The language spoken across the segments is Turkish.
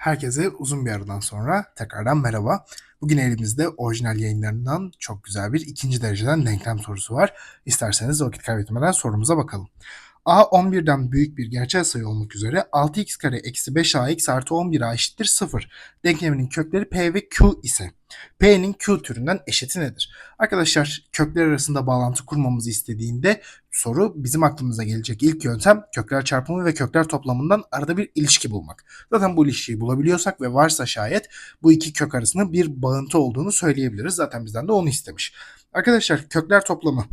Herkese uzun bir aradan sonra tekrardan merhaba. Bugün elimizde orijinal yayınlarından çok güzel bir ikinci dereceden denklem sorusu var. İsterseniz vakit kaybetmeden sorumuza bakalım. A 11'den büyük bir gerçel sayı olmak üzere 6x kare eksi 5ax artı 11a eşittir 0. Denkleminin kökleri p ve q ise p'nin q türünden eşiti nedir? Arkadaşlar kökler arasında bağlantı kurmamızı istediğinde soru bizim aklımıza gelecek ilk yöntem kökler çarpımı ve kökler toplamından arada bir ilişki bulmak. Zaten bu ilişkiyi bulabiliyorsak ve varsa şayet bu iki kök arasında bir bağıntı olduğunu söyleyebiliriz. Zaten bizden de onu istemiş. Arkadaşlar kökler toplamı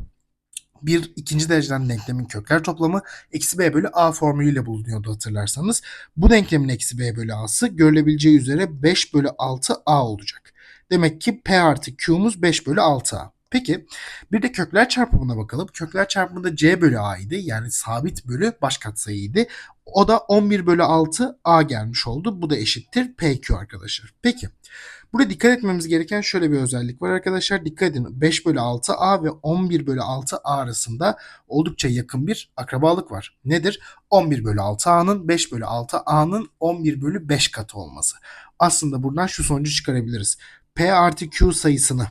bir ikinci dereceden denklemin kökler toplamı eksi b bölü a formülüyle bulunuyordu hatırlarsanız. Bu denklemin eksi b bölü a'sı görülebileceği üzere 5 bölü 6 a olacak. Demek ki p artı q'muz 5 bölü 6a. Peki bir de kökler çarpımına bakalım. Kökler çarpımında c bölü a idi. Yani sabit bölü baş katsayıydı. O da 11 bölü 6 a gelmiş oldu. Bu da eşittir pq arkadaşlar. Peki burada dikkat etmemiz gereken şöyle bir özellik var arkadaşlar. Dikkat edin 5 bölü 6 a ve 11 bölü 6 a arasında oldukça yakın bir akrabalık var. Nedir? 11 bölü 6 a'nın 5 bölü 6 a'nın 11 bölü 5 katı olması. Aslında buradan şu sonucu çıkarabiliriz. P artı Q sayısını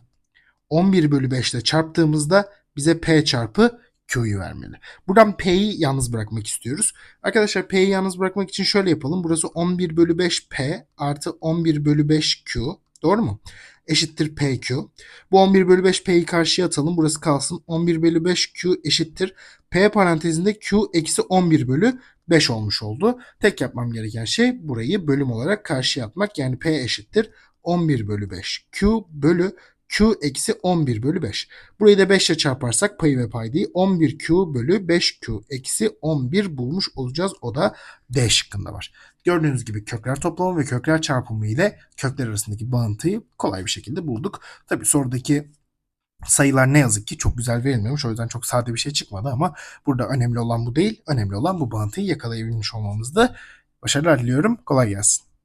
11 bölü 5 ile çarptığımızda bize P çarpı Q'yu vermeli. Buradan P'yi yalnız bırakmak istiyoruz. Arkadaşlar P'yi yalnız bırakmak için şöyle yapalım. Burası 11 bölü 5 P artı 11 bölü 5 Q. Doğru mu? Eşittir PQ. Bu 11 bölü 5 P'yi karşıya atalım. Burası kalsın. 11 bölü 5 Q eşittir. P parantezinde Q eksi 11 bölü 5 olmuş oldu. Tek yapmam gereken şey burayı bölüm olarak karşıya atmak. Yani P eşittir 11 bölü 5 Q bölü Q eksi 11 bölü 5. Burayı da 5 ile çarparsak payı ve paydayı 11Q bölü 5Q eksi 11 bulmuş olacağız. O da D şıkkında var. Gördüğünüz gibi kökler toplamı ve kökler çarpımı ile kökler arasındaki bağıntıyı kolay bir şekilde bulduk. Tabi sorudaki sayılar ne yazık ki çok güzel verilmemiş. O yüzden çok sade bir şey çıkmadı ama burada önemli olan bu değil. Önemli olan bu bağıntıyı yakalayabilmiş olmamızdı. Başarılar diliyorum. Kolay gelsin.